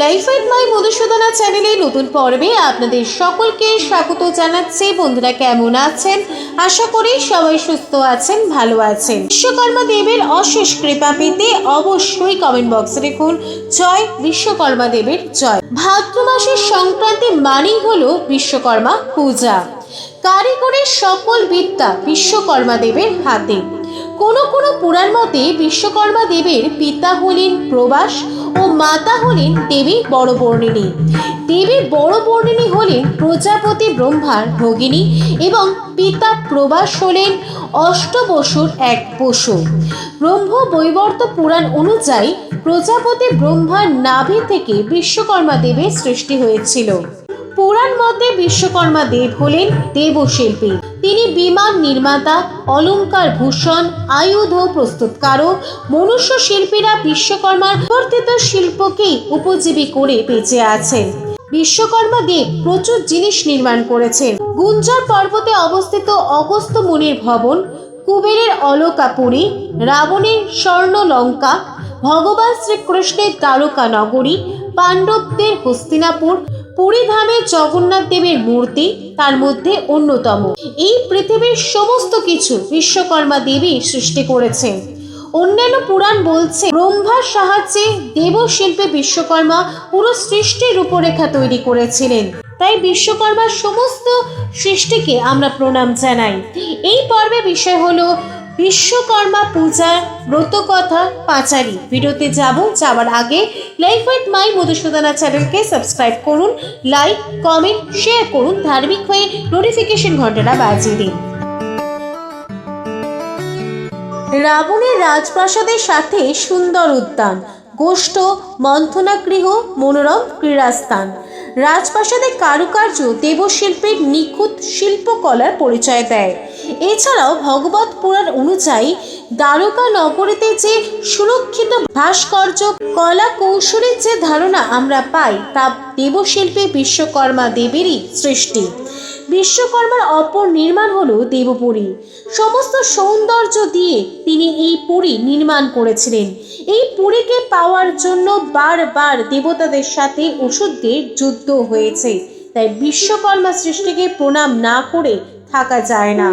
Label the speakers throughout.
Speaker 1: Life এট মাই মধুসূদনা চ্যানেলে নতুন পর্বে আপনাদের সকলকে স্বাগত জানাচ্ছি। বন্ধুরা কেমন আছেন? আশা করি সবাই সুস্থ আছেন, ভালো আছেন। বিশ্বকর্মা দেবের অশেষ কৃপা পেতে অবশ্যই কমেন্ট বক্সে লিখুন জয় বিশ্বকর্মা দেবের জয়। ভাদ্র মাসের সংক্রান্তি মানেই হলো বিশ্বকর্মা পূজা। কারিগরের সকল বিদ্যা বিশ্বকর্মা দেবের হাতে। কোনো কোনো পুরাণ মতে বিশ্বকর্মা দেবের পিতা হলেন প্রবাস ও মাতা হলেন দেবী বড়বর্ণিনী। দেবী বড়বর্ণিনী হলেন প্রজাপতি ব্রহ্মার ভগিনী এবং পিতা প্রবাস হলেন অষ্টবসুর এক পশু। ব্রহ্ম বৈবর্ত পুরাণ অনুযায়ী প্রজাপতি ব্রহ্মার নাভি থেকে বিশ্বকর্মা দেবের সৃষ্টি হয়েছিল। পুরাণ মতে বিশ্বকর্মা দেব হলেন দেবশিল্পী। তিনি বিমান নির্মাতা অলংকার ভূষণ, আয়ুধ প্রস্তুতকারক, মনুষ্য শিল্পীরা বিশ্বকর্মার বর্তিত শিল্পকেই উপজীবী করে বেঁচে আছেন। বিশ্বকর্মা দেব প্রচুর জিনিস নির্মাণ করেছেন। গুঞ্জর পর্বতে অবস্থিত অগস্ত্য মুনির ভবন, কুবেরের অলকাপুরী, রাবণের স্বর্ণ লঙ্কা ভগবান শ্রীকৃষ্ণের দ্বারকা নগরী পাণ্ডবদের হস্তিনাপুর পুরীধামে জগন্নাথ দেবের মূর্তি, তার মধ্যে অন্যতম। এই পৃথিবীর সমস্ত কিছু বিশ্বকর্মা দেবী সৃষ্টি করেছেন। অন্যান্য পুরাণ বলছে, ব্রহ্মার সাহায্যে দেবশিল্পে বিশ্বকর্মা পুরো সৃষ্টির রূপরেখা তৈরি করেছিলেন। তাই বিশ্বকর্মার সমস্ত সৃষ্টিকে আমরা প্রণাম জানাই। এই পর্বে বিষয় হলো বিশ্বকর্মা পূজার ব্রতকথা পাঁচারি ভিডিওতে যাব, যাওয়ার আগে লাইফ উইথ মাই মধুসূদনা চ্যানেলকে সাবস্ক্রাইব করুন লাইক কমেন্ট শেয়ার করুন, ধার্মিক হয়ে নোটিফিকেশন ঘন্টাটা বাজিয়ে দিন। রাবণের রাজপ্রাসাদের সাথে সুন্দর উদ্যান, গোষ্ঠ, মন্থনাগৃহ, মনোরম ক্রীড়াস্থান। রাজপ্রাসাদের কারুকার্য দেবশিল্পের নিখুঁত শিল্পকলার পরিচয় দেয়। এছাড়াও ভগবত পুরাণ অনুযায়ী দ্বারকা নগরীতে যে সুরক্ষিত ভাস্কর্য, কলা কৌশলের যে ধারণা আমরা পাই, তা দেবশিল্পী বিশ্বকর্মা দেবীরই সৃষ্টি। বিশ্বকর্মার অপর নির্মাণ হলো দেবপুরী। সমস্ত সৌন্দর্য দিয়ে তিনি এই পুরী নির্মাণ করেছিলেন। এই পুরীকে পাওয়ার জন্য বারবার দেবতাদের সাথে ওষুধদের যুদ্ধ হয়েছে। তাই বিশ্বকর্মা সৃষ্টিকে প্রণাম না করে থাকা যায় না।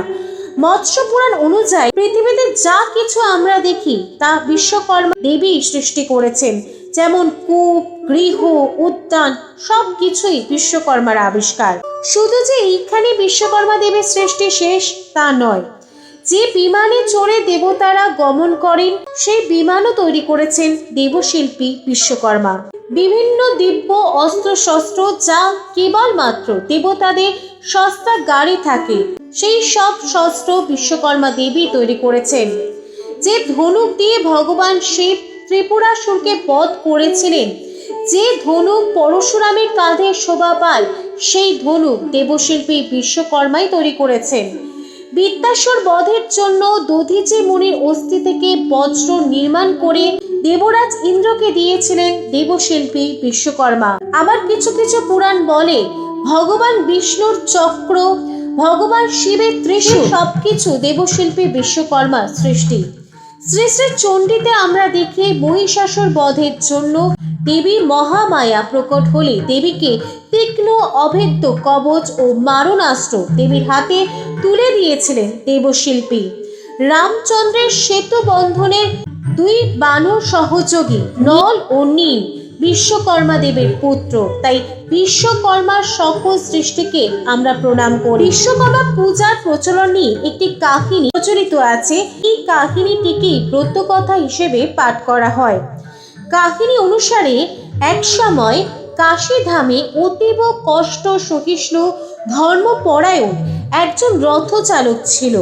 Speaker 1: মৎস্য পুরাণ অনুযায়ী পৃথিবীতে যা কিছু আমরা দেখি, তা বিশ্বকর্মা দেবী সৃষ্টি করেছেন। যেমন কূপ, গৃহ, উদ্যান সব কিছুই বিশ্বকর্মার আবিষ্কার। শুধু যে এইখানে বিশ্বকর্মা দেবের সৃষ্টি শেষ, তা নয়। যে বিমানে চড়ে দেবতারা গমন করেন, সেই বিমানও তৈরি করেছেন দেবশিল্পী বিশ্বকর্মা। বিভিন্ন দিব্য অস্ত্র শস্ত্র যা কেবলমাত্র দেবতাদের সস্তা গাড়ি থাকে, সেই সব শস্ত্র বিশ্বকর্মা দেবী তৈরি করেছেন। যে ধনুক দিয়ে ভগবান শিব ত্রিপুরাসুরকে বধ করেছিলেন। যে ধনুক পরশুরামের কাঁধে শোভা পায় সেই ধনুক দেবশিল্পী বিশ্বকর্মাই তৈরি করেছেন। বিদ্যাসুর বধের জন্য দধিচি মুনির অস্থি থেকে বজ্র নির্মাণ করে দেবরাজ ইন্দ্রকে দিয়েছিলেন দেবশিল্পী বিশ্বকর্মা। আবার কিছু কিছু পুরাণ বলে ভগবান বিষ্ণুর চক্র ভগবান শিবের ত্রিশূল সবকিছু দেবশিল্পী বিশ্বকর্মা সৃষ্টি। শ্রী চণ্ডীতে আমরা দেখি মহিষাসুর বধের জন্য দেবী মহামায়া প্রকট হলে দেবীকে তীক্ষ্ণ অভেদ্য কবচ ও মারণাস্ত্র দেবীর হাতে তুলে দিয়েছিলেন দেবশিল্পী। রামচন্দ্রের সেতু বন্ধনের দুই বানর সহযোগী নল ও নীল বিশ্বকর্মা দেবের পুত্র। তাই বিশ্বকর্মার সকল সৃষ্টিকে আমরা প্রণাম করি। বিশ্বকর্মা পূজার প্রচলন নিয়ে একটি কাহিনী প্রচলিত আছে। এই কাহিনীটিকেই ব্রতকথা হিসেবে পাঠ করা হয়। কাহিনী অনুসারে, এক সময় কাশীধামে অতীব কষ্ট সহিষ্ণু ধর্মপরায়ণ একজন রথচালক ছিল।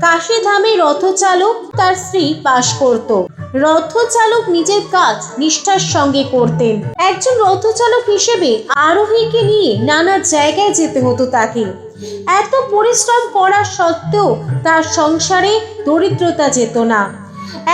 Speaker 1: কাশীধামে রথচালক তার স্ত্রী বাস করত। রথচালক নিজের কাজ নিষ্ঠার সঙ্গে করতেন। একজন রথচালক হিসেবে আরোহীকে নিয়ে নানা জায়গায় যেতে হতো তাকে। এত পরিশ্রম করা সত্ত্বেও তার সংসারে দরিদ্রতা যেত না।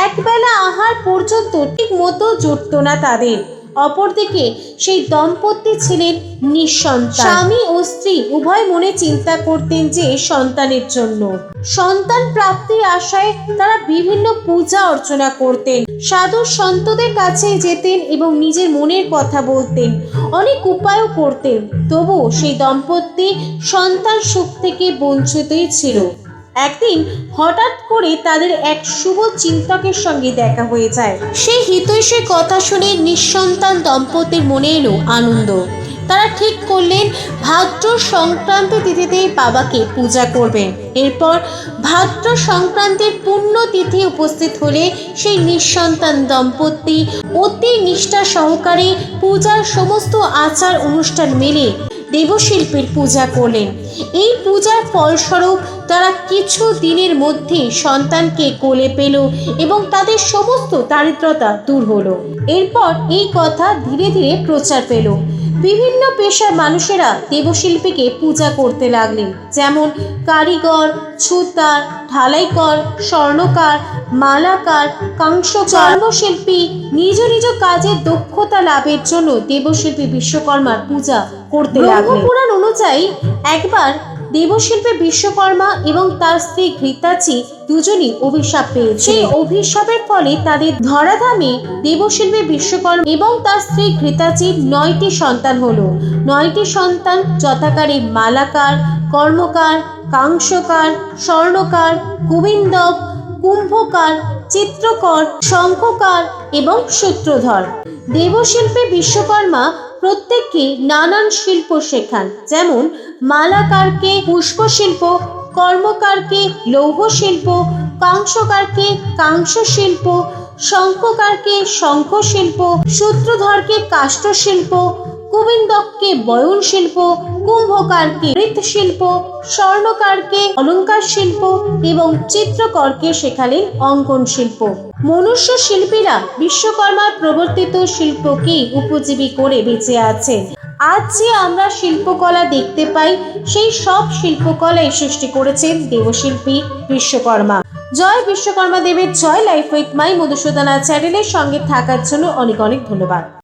Speaker 1: একবেলা আহার পর্যন্ত ঠিক মতো জুটত না তাদের। অপরদিকে সেই দম্পতি ছিলেন নিঃসন্তান। স্বামী ও স্ত্রী উভয় মনে চিন্তা করতেন যে সন্তানের জন্য। সন্তান প্রাপ্তির আশায় তারা বিভিন্ন পূজা অর্চনা করতেন। সাধু সন্তদের কাছে যেতেন এবং নিজের মনের কথা বলতেন। অনেক উপায়ও করতেন। তবু সেই দম্পতি সন্তান সুখ থেকে বঞ্চিতই ছিল। একদিন হঠাৎ করে তাদের এক শুভ চিন্তকের সঙ্গে দেখা হয়ে যায়। সেই হিতৈষীর কথা শুনে নিঃসন্তান দম্পতির মনে এলো আনন্দ। তারা ঠিক করলেন, ভাদ্র সংক্রান্তি তিথিতে বাবাকে পূজা করবেন। এরপর ভাদ্র সংক্রান্তির পুণ্য তিথি উপস্থিত হলে সেই নিঃসন্তান দম্পতি অতি নিষ্ঠা সহকারে পূজার সমস্ত আচার অনুষ্ঠান মেলে দেবশিল্পীর পূজা করলেন। এই পূজার ফলস্বরূপ তারা কিছু দিনের মধ্যে সন্তানকে কোলে পেল এবং তাদের সমস্ত দারিদ্রতা দূর হলো। এরপর এই কথা ধীরে ধীরে প্রচার পেল। বিভিন্ন পেশার মানুষেরা দেবশিল্পীকে পূজা করতে লাগলেন। যেমন কারিগর, ছুতার, ঢালাইকর, স্বর্ণকার, মালাকার কাংস চর্মশিল্পী নিজ নিজ কাজের দক্ষতা লাভের জন্য দেবশিল্পী বিশ্বকর্মার পূজা করতে লাগলেন। পুরাণ অনুযায়ী একবার দেবশিল্পী বিশ্বকর্মা এবং তার স্ত্রী ঘৃতাচি দুজনই অভিশাপ পেয়েছে। সেই অভিশাপের ফলে তাদের ধরাধামে দেবশিল্পী বিশ্বকর্মা এবং তার স্ত্রী ঘৃতাচির নয়টি সন্তান হলো। নয়টি সন্তান যথাকারী মালাকার, কর্মকার, কাংসকার, স্বর্ণকার, গোবিন্দক, কুম্ভকার, চিত্রকর, শঙ্খকার এবং সূত্রধর। দেবশিল্পী বিশ্বকর্মা প্রত্যেককে নানান শিল্প শেখান। যেমন মালাকারকে পুষ্প শিল্প কর্মকারকে লৌহ শিল্প কাংসকারকে কাংস শিল্প শঙ্খকারকে শঙ্খ শিল্প সূত্রধরকে কাষ্ঠ শিল্প গোবিন্দককে বয়ন শিল্প, কুম্ভকারকে মৃৎশিল্প, স্বর্ণকারকে অলংকার শিল্প এবং চিত্রকরকে শেখালেন অঙ্কন শিল্প। মনুষ্য শিল্পীরা বিশ্বকর্মার প্রবর্তিত শিল্পকে উপজীবী করে বেঁচে আছে আজ যে আমরা শিল্পকলা দেখতে পাই, সেই সব শিল্পকলাই সৃষ্টি করেছেন দেবশিল্পী বিশ্বকর্মা। জয় বিশ্বকর্মা দেবের জয় লাইফ উইথ মাই মধুসূদনা চ্যানেলের সঙ্গে থাকার জন্য অনেক অনেক ধন্যবাদ।